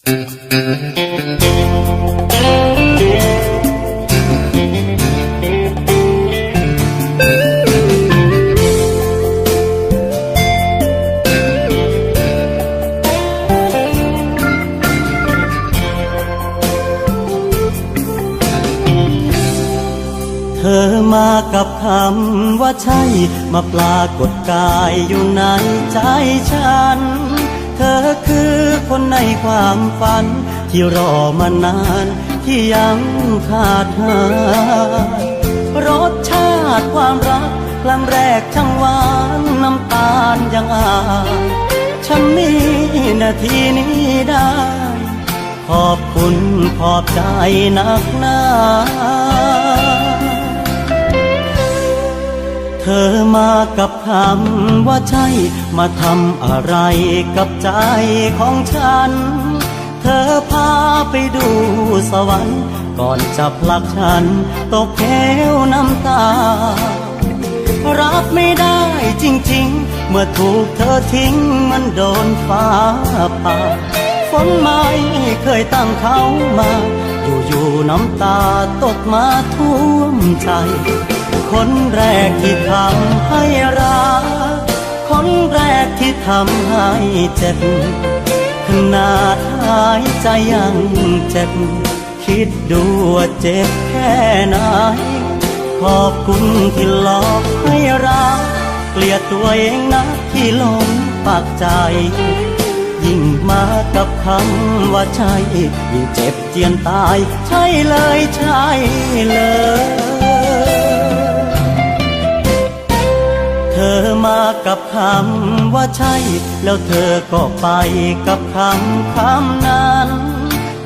เธอมากับคำว่าใช่ มาปรากฏกายอยู่ในใจฉัน ธอคือคนในความฝัน ที่รอมานานที่ยังขาดหายรสชาติความรักครั้งแรกช่างหวานน้ำตาลยังอายฉันมีนาทีนี้ได้ ขอบคุณขอบใจนักหนา เธอมากับคำว่าใช่ มาทำอะไรกับใจของฉัน เธอพาไปดูสวรรค์ก่อนจะผลักฉัน ตกแก้วน้ำตา รับไม่ได้จริงๆ เมื่อถูกเธอทิ้งมันโดนฟ้าผ่าฝนไม่เคยตั้งเขามา อยู่ๆน้ำตาตกมาท่วมใจ คนแรกที่ทำให้รัก คนแรกที่ทำให้เจ็บ ขนาดหายใจยังเจ็บ คิดดูว่าเจ็บแค่ไหน ขอบคุณที่หลอกให้รัก เกลียดตัวเองนะที่หลงปักใจ ยิ่งมากับคำว่าใช่ยิ่งเจ็บเจียนตาย ใช่เลยใช่เลย กับคำว่าใช่ แล้วเธอก็ไปกับคำคำนั้น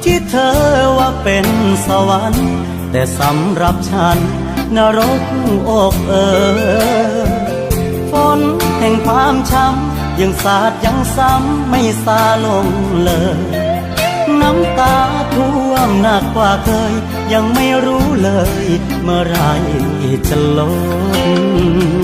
ที่เธอว่าเป็นสวรรค์ แต่สำหรับฉันนรกอกเออฝนแห่งความช้ำยังสาดยังซ้ำไม่ซาลงเลย น้ำตาท่วมหนักกว่าเคย ยังไม่รู้เลย เมื่อไรจะลด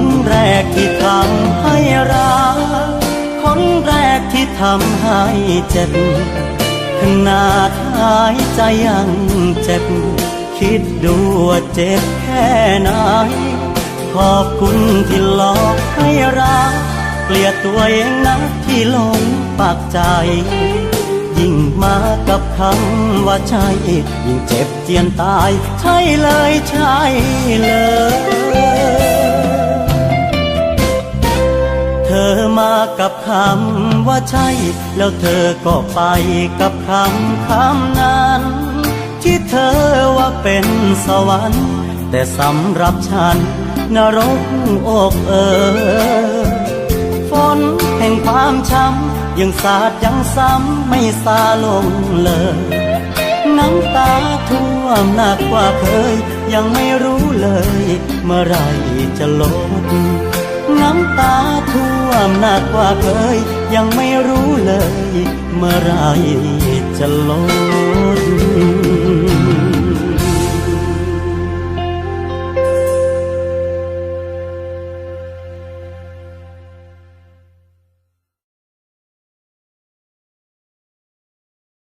คนแรกที่ทำให้รัก คนแรกที่ทำให้เจ็บ ขนาดหายใจยังเจ็บ คิดดูว่าเจ็บแค่ไหน ขอบคุณที่หลอกให้รัก เกลียดตัวเองนะที่หลงปากใจ ยิ่งมากับคำว่าใช่ ยิ่งเจ็บเจียนตาย ใช่เลยใช่เลย คำว่าใช่ แล้วเธอก็ไปกับคำคำนั้น ที่เธอว่าเป็นสวรรค์ แต่สำหรับฉันนรกอกเออฝนแห่งความช้ำยังสาดยังซ้ำไม่ซาลงเลยน้ำตาท่วมหนักกว่าเคย ยังไม่รู้เลย เมื่อไรจะลด น้ำตาท่วมหนักกว่าเคย ยังไม่รู้เลย เมื่อไรจะลด